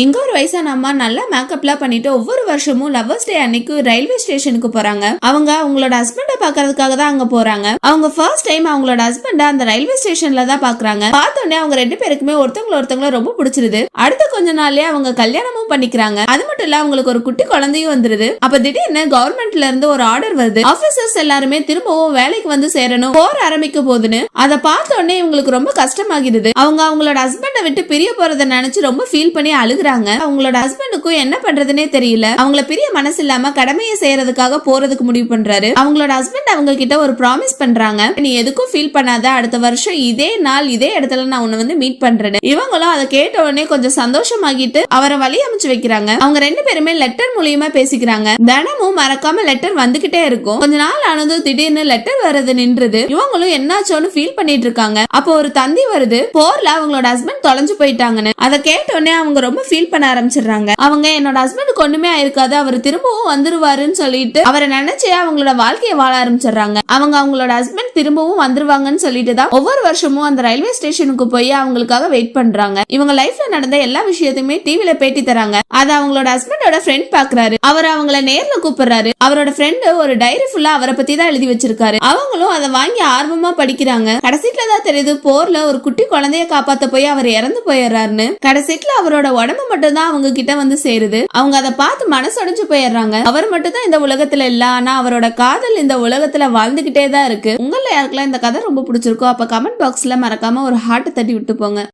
இங்க ஒரு வயசான அம்மா நல்லா மேக்கப்லாம் பண்ணிட்டு ஒவ்வொரு வருஷமும் லவ்வர்ஸ் டே அன்னைக்கு ரயில்வே ஸ்டேஷனுக்கு போறாங்க. அவங்க அவங்களோட ஹஸ்பண்ட பாக்குறதுக்காக தான் அங்க போறாங்க. அவங்க ஃபர்ஸ்ட் டைம் அவங்களோட ஹஸ்பண்ட அந்த ரயில்வே ஸ்டேஷன்ல தான் பாக்குறாங்க பார்த்தோன்னே அவங்க ரெண்டு பேருக்குமே ஒருத்தவங்கள ஒருத்தவங்கள ரொம்ப பிடிச்சிருது. அடுத்த கொஞ்ச நாள்லயே அவங்க கல்யாணமும் பண்ணிக்கிறாங்க. அது மட்டும் இல்ல அவங்களுக்கு ஒரு குட்டி குழந்தையும் வந்துருது. அப்ப திடீர்னு கவர்மெண்ட்ல இருந்து ஒரு ஆர்டர் வருது. ஆபீசர்ஸ் எல்லாருமே திரும்பவும் வேலைக்கு வந்து சேரணும் போர் ஆரம்பிக்க போகுதுன்னு. அதை பார்த்த உடனே இவங்களுக்கு ரொம்ப கஷ்டமாகிடுது. அவங்க அவங்களோட ஹஸ்பண்டை விட்டு பிரிய போறத நினைச்சு ரொம்ப ஃபீல் பண்ணி அழுகுறாங்க. அவங்களோட ஹஸ்பண்டுக்கும் என்ன பண்றதுனே தெரியல. அவங்கள பெரிய மனசு இல்லாம கடமையை செய்யறதுக்காக போறதுக்கு முடிவு பண்றாரு. அவங்களோட ஹஸ்பண்ட் அவங்க கிட்ட ஒரு ப்ராமிஸ் பண்றாங்க. நீ எதுக்கும் ஃபீல் பண்ணாத. அடுத்த வருஷம் இதே நாள் இதே இடத்துல நான் உன்னை வந்து மீட் பண்றேன் இவங்களும் அதை கேட்ட உடனே கொஞ்சம் சந்தோஷமாகிட்டு அவரை வழி அமைச்சு வைக்கிறாங்க. அவங்க ரெண்டு பேருமே லெட்டர் மூலியமா பேசிக்கிறாங்க. தினமும் மறக்காம லெட்டர் வந்துகிட்டே இருக்கும். கொஞ்ச நாள் ஆனதும் திடீர்னு லெட்டர் வர்றது நின்றுது. இவங்களும் என்னாச்சோன்னு ஃபீல் பண்ணிட்டு இருக்காங்க. அப்போ ஒரு தந்தி வருது. போர்ல அவங்களோட ஹஸ்பண்ட் தொலைஞ்சு போயிட்டாங்கன்னு. அதை கேட்ட உடனே அவங்க ரொம்ப ஃபீல் பண்ண ஆரம்பிச்சிடுறாங்க. அவங்க என்னோட ஹஸ்பண்டுக்கு ஒண்ணுமே ஆயிருக்காது. அவர் திரும்பவும் வந்துருவாருன்னு சொல்லிட்டு அவரை நினைச்சு அவங்களோட வாழ்க்கையை வாழ ஆரம்பிச்சிடுறாங்க. அவங்க அவங்களோட ஹஸ்பண்ட் திரும்பவும் வந்துருவாங்கன்னு சொல்லிட்டு தான் ஒவ்வொரு வருஷமும் அந்த ரயில்வே ஸ்டேஷனுக்கு போய் அவங்களுக்காக வெயிட் பண்றாங்க. இவங்க லைஃப்ல நடந்த எல்லா விஷயத்தையுமே டிவில பேட்டி தராங்க. அத அவங்களோட ஹஸ்பண்டோட ஃப்ரெண்ட் பாக்குறாரு. அவர் அவங்கள நேர்ல கூப்பிடுறாரு. அவரோட ஃப்ரெண்டு ஒரு டைரி ஃபுல்லா அவரை பத்தி தான் எழுதி வச்சிருக்காரு. அவங்களும் அதை வாங்கி ஆர்வமா படிக்கிறாங்க. கடைசியில தான் தெரியுது போர்ல ஒரு குட்டி குழந்தைய காப்பாத்த போய் அவர் இறந்து போயிடுறாருன்னு. கடைசிட்ல அவரோட உடம்பு உடம்பு மட்டும் தான் அவங்க கிட்ட வந்து சேருது. அவங்க அதை பார்த்து மனசடைஞ்சு போயிடுறாங்க. அவர் மட்டும் தான் இந்த உலகத்துல இல்ல. ஆனா அவரோட காதல் இந்த உலகத்துல வாழ்ந்துகிட்டே தான் இருக்கு. உங்கள யாருக்கெல்லாம் இந்த கதை ரொம்ப பிடிச்சிருக்கோ அப்ப கமெண்ட் பாக்ஸ்ல மறக்காம ஒரு ஹார்ட் தட்டி விட்டு போங்க.